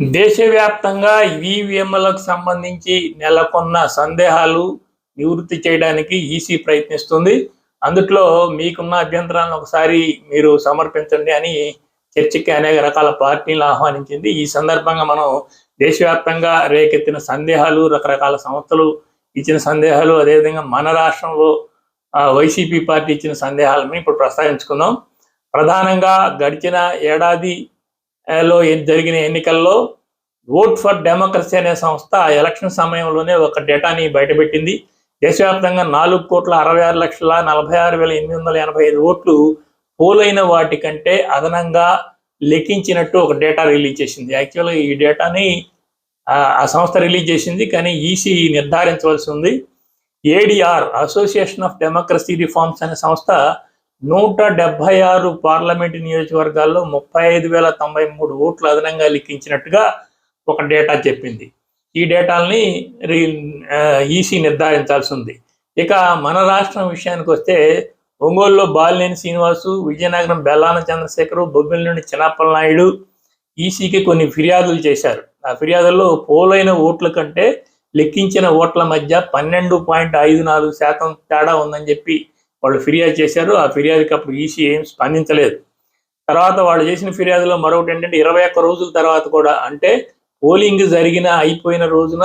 దేశవ్యాప్తంగా ఈవీఎంలకు సంబంధించి నెలకొన్న సందేహాలు నివృత్తి చేయడానికి ఈసీ ప్రయత్నిస్తుంది. అందుట్లో మీకున్న అభ్యంతరాలను ఒకసారి మీరు సమర్పించండి అని చర్చకి అనేక రకాల పార్టీలు ఆహ్వానించింది. ఈ సందర్భంగా మనం దేశవ్యాప్తంగా రేకెత్తిన సందేహాలు రకరకాల సంస్థలు ఇచ్చిన సందేహాలు అదేవిధంగా మన రాష్ట్రంలో వైసీపీ పార్టీ ఇచ్చిన సందేహాలను ఇప్పుడు ప్రస్తావించుకుందాం. ప్రధానంగా గడిచిన ఏడాది లో జరిగిన ఎన్నికల్లో ఓట్ ఫర్ డెమోక్రసీ అనే సంస్థ ఆ ఎలక్షన్ సమయంలోనే ఒక డేటాని బయటపెట్టింది. దేశవ్యాప్తంగా నాలుగు కోట్ల అరవై ఆరు లక్షల నలభై ఆరు వేల ఎనిమిది వందల ఎనభై ఐదు ఓట్లు పోలైన వాటి కంటే అదనంగా లెక్కించినట్టు ఒక డేటా రిలీజ్ చేసింది. యాక్చువల్గా ఈ డేటాని ఆ ఆ సంస్థ రిలీజ్ చేసింది కానీ ఈసీ నిర్ధారించవలసి ఉంది. ADR association of democracy reforms అనే సంస్థ నూట డెబ్బై ఆరు పార్లమెంటు నియోజకవర్గాల్లో ముప్పై ఐదు వేల తొంభై మూడు ఓట్లు అదనంగా లెక్కించినట్టుగా ఒక డేటా చెప్పింది. ఈ డేటాల్ని ఈసీ నిర్ధారించాల్సి ఉంది. ఇక మన రాష్ట్రం విషయానికి వస్తే ఒంగోలులో బాలినేని శ్రీనివాసు విజయనగరం బెల్లాన చంద్రశేఖరు బొబ్బిలి నుండి చిన్నప్పల నాయుడు ఈసీకి కొన్ని ఫిర్యాదులు చేశారు. ఆ ఫిర్యాదుల్లో పోలైన ఓట్ల కంటే లెక్కించిన ఓట్ల మధ్య పన్నెండు పాయింట్ ఐదు నాలుగు శాతం తేడా ఉందని చెప్పి వాళ్ళు ఫిర్యాదు చేశారు. ఆ ఫిర్యాదుకి అప్పుడు ఈసీ ఏం స్పందించలేదు. తర్వాత వాళ్ళు చేసిన ఫిర్యాదులో మరొకటి ఏంటంటే ఇరవై ఒక్క రోజుల తర్వాత కూడా అంటే పోలింగ్ జరిగిన అయిపోయిన రోజున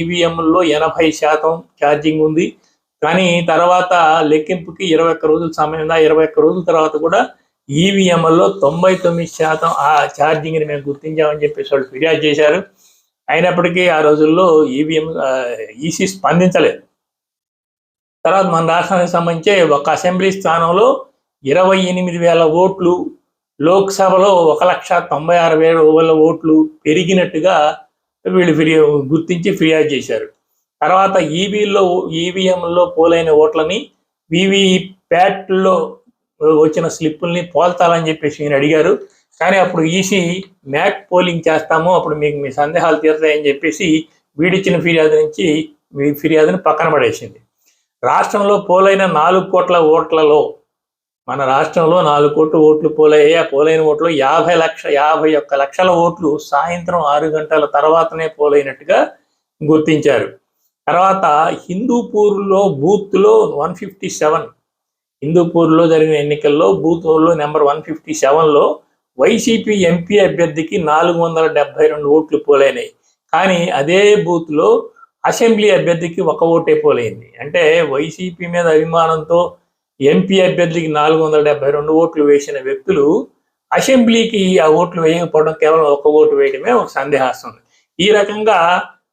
ఈవీఎంల్లో ఎనభై శాతం ఛార్జింగ్ ఉంది. కానీ తర్వాత లెక్కింపుకి ఇరవై ఒక్క రోజుల సమయం ఇరవై ఒక్క రోజుల తర్వాత కూడా ఈవీఎంలో తొంభై తొమ్మిది శాతం ఆ ఛార్జింగ్ని మేము గుర్తించామని చెప్పేసి వాళ్ళు ఫిర్యాదు చేశారు. అయినప్పటికీ ఆ రోజుల్లో ఈవీఎం ఈసీ స్పందించలేదు. తర్వాత మన రాష్ట్రానికి సంబంధించి ఒక అసెంబ్లీ స్థానంలో ఇరవై ఎనిమిది వేల ఓట్లు లోక్సభలో ఒక లక్ష తొంభై ఆరు వేల ఓట్లు పెరిగినట్టుగా వీళ్ళు ఫిర్యా గుర్తించి ఫిర్యాదు చేశారు. తర్వాత ఈవీల్లో ఈవీఎంలో పోలైన ఓట్లని వివి ప్యాట్లో వచ్చిన స్లిప్పుల్ని పోల్తాలని చెప్పేసి నేను అడిగారు. కానీ అప్పుడు ఈసీ మ్యాట్ పోలింగ్ చేస్తాము అప్పుడు మీకు మీ సందేహాలు తీరుతాయని చెప్పేసి వీడిచ్చిన ఫిర్యాదు నుంచి మీ ఫిర్యాదుని పక్కన పడేసింది. రాష్ట్రంలో పోలైన నాలుగు కోట్ల ఓట్లలో మన రాష్ట్రంలో నాలుగు కోట్ల ఓట్లు పోలయ్యాయి. ఆ పోలైన ఓట్లు యాభై లక్ష యాభై ఒక్క లక్షల ఓట్లు సాయంత్రం ఆరు గంటల తర్వాతనే పోలైనట్టుగా గుర్తించారు. తర్వాత హిందూపూర్లో బూత్లో వన్ ఫిఫ్టీ సెవెన్ హిందూపూర్లో జరిగిన ఎన్నికల్లో బూత్లో నెంబర్ వన్ ఫిఫ్టీ సెవెన్లో వైసీపీ ఎంపీ అభ్యర్థికి నాలుగు వందల డెబ్బై రెండు ఓట్లు పోలైనాయి. కానీ అదే బూత్లో అసెంబ్లీ అభ్యర్థికి ఒక ఓటే పోలైంది. అంటే వైసీపీ మీద అభిమానంతో ఎంపీ అభ్యర్థికి నాలుగు వందల డెబ్బై రెండు ఓట్లు వేసిన వ్యక్తులు అసెంబ్లీకి ఆ ఓట్లు వేయకపోవడం కేవలం ఒక ఓటు వేయడమే ఒక సందేహాస్తం ఈ రకంగా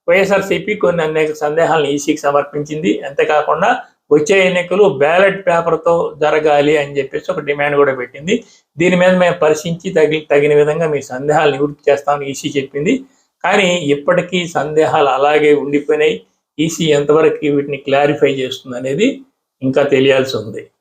వైఎస్ఆర్సీపీ కొన్ని అనేక సందేహాలను ఈసీకి సమర్పించింది. అంతేకాకుండా వచ్చే ఎన్నికలు బ్యాలెట్ పేపర్తో జరగాలి అని చెప్పేసి ఒక డిమాండ్ కూడా పెట్టింది. దీని మీద మేము పరిశీలించి తగి తగిన విధంగా మీ సందేహాలు నివృత్తి చేస్తామని ఈసీ చెప్పింది. కానీ ఇప్పటికీ సందేహాలు అలాగే ఉండిపోయినాయి. ఈసీ ఎంతవరకు వీటిని క్లారిఫై చేస్తుంది అనేది ఇంకా తెలియాల్సి ఉంది.